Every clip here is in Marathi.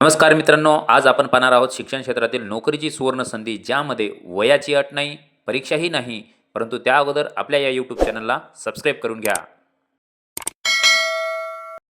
नमस्कार मित्रांनो आज आपण पाहणार आहोत शिक्षण क्षेत्रातील नोकरीची सुवर्ण संधी ज्यामध्ये वयाची अट नाही परीक्षाही नाही परंतु त्या अगोदर आपल्या या यूट्यूब चॅनलला सबस्क्राईब करून घ्या.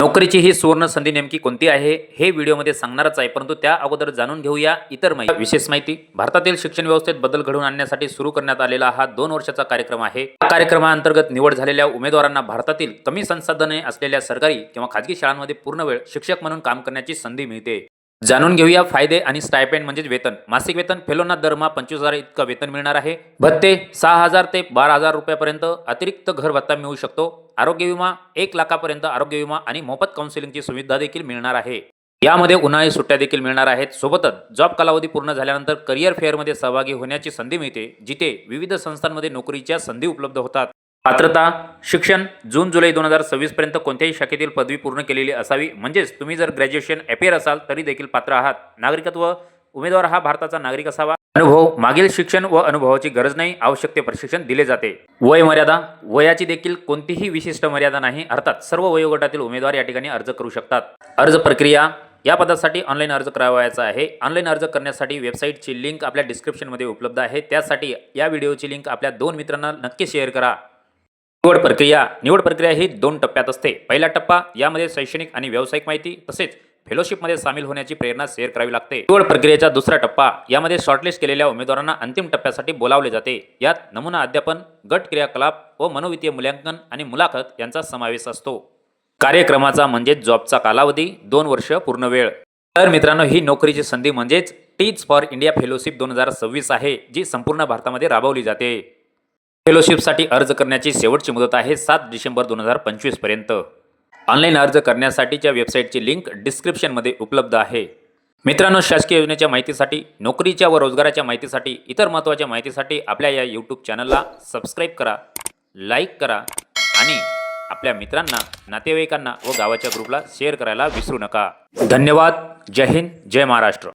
नोकरीची ही सुवर्ण संधी नेमकी कोणती आहे हे व्हिडिओमध्ये सांगणारच आहे परंतु त्या अगोदर जाणून घेऊया इतर माहिती विशेष माहिती. भारतातील शिक्षण व्यवस्थेत बदल घडवून आणण्यासाठी सुरू करण्यात आलेला हा दोन वर्षाचा कार्यक्रम आहे. या कार्यक्रमाअंतर्गत निवड झालेल्या उमेदवारांना भारतातील कमी संसाधने असलेल्या सरकारी किंवा खाजगी शाळांमध्ये पूर्ण वेळ शिक्षक म्हणून काम करण्याची संधी मिळते. जाणून घेऊया फायदे आणि स्टायपेंड म्हणजेच वेतन. मासिक वेतन फेलोना दरमहा पंचवीस हजार इतकं वेतन मिळणार आहे. भत्ते सहा हजार ते बारा हजार रुपयापर्यंत अतिरिक्त घर भत्ता मिळू शकतो. आरोग्य विमा एक लाखापर्यंत आरोग्य विमा आणि मोफत काउन्सिलिंगची सुविधा देखील मिळणार आहे. यामध्ये उन्हाळी सुट्ट्या देखील मिळणार आहेत. सोबतच जॉब कालावधी पूर्ण झाल्यानंतर करिअर फेअरमध्ये सहभागी होण्याची संधी मिळते जिथे विविध संस्थांमध्ये नोकरीच्या संधी उपलब्ध होतात. पात्रता शिक्षण जून जुलै दोन हजार सव्वीसपर्यंत कोणत्याही शाखेतील पदवी पूर्ण केलेली असावी. म्हणजेच तुम्ही जर ग्रॅज्युएशन अपेअर असाल तरी देखील पात्र आहात. नागरिकत्व उमेदवार हा भारताचा नागरिक असावा. अनुभव मागील शिक्षण व अनुभवाची गरज नाही आवश्यक ते प्रशिक्षण दिले जाते. वय मर्यादा वयाची देखील कोणतीही विशिष्ट मर्यादा नाही अर्थात सर्व वयोगटातील उमेदवार या ठिकाणी अर्ज करू शकतात. अर्ज प्रक्रिया या पदासाठी ऑनलाईन अर्ज करावायचा आहे. ऑनलाईन अर्ज करण्यासाठी वेबसाईटची लिंक आपल्या डिस्क्रिप्शनमध्ये उपलब्ध आहे. त्यासाठी या व्हिडिओची लिंक आपल्या दोन मित्रांना नक्की शेअर करा. निवड प्रक्रिया निवड प्रक्रिया ही दोन टप्प्यात असते. पहिला टप्पा यामध्ये शैक्षणिक आणि व्यावसायिक माहिती तसेच फेलोशिपमध्ये सामील होण्याची प्रेरणा शेअर करावी लागते. निवड प्रक्रियेचा दुसरा टप्पा यामध्ये शॉर्टलिस्ट केलेल्या उमेदवारांना अंतिम टप्प्यासाठी बोलावले जाते. यात नमुना अध्यापन गट क्रियाकलाप व मनोवित्तीय मूल्यांकन आणि मुलाखत यांचा समावेश असतो. कार्यक्रमाचा म्हणजेच जॉबचा कालावधी दोन वर्ष पूर्ण वेळ. तर मित्रांनो ही नोकरीची संधी म्हणजेच टीच फॉर इंडिया फेलोशिप दोन हजार सव्वीस आहे जी संपूर्ण भारतामध्ये राबवली जाते. फेलोशिपसाठी अर्ज करण्याची शेवटची मुदत आहे सात डिसेंबर दोन हजार पंचवीसपर्यंत ऑनलाईन अर्ज करण्यासाठीच्या वेबसाईटची लिंक डिस्क्रिप्शनमध्ये उपलब्ध आहे. मित्रांनो शासकीय योजनेच्या माहितीसाठी नोकरीच्या व रोजगाराच्या माहितीसाठी इतर महत्त्वाच्या माहितीसाठी आपल्या या यूट्यूब चॅनलला सबस्क्राईब करा लाईक करा आणि आपल्या मित्रांना नातेवाईकांना व गावाच्या ग्रुपला शेअर करायला विसरू नका. धन्यवाद. जय हिंद. जय महाराष्ट्र.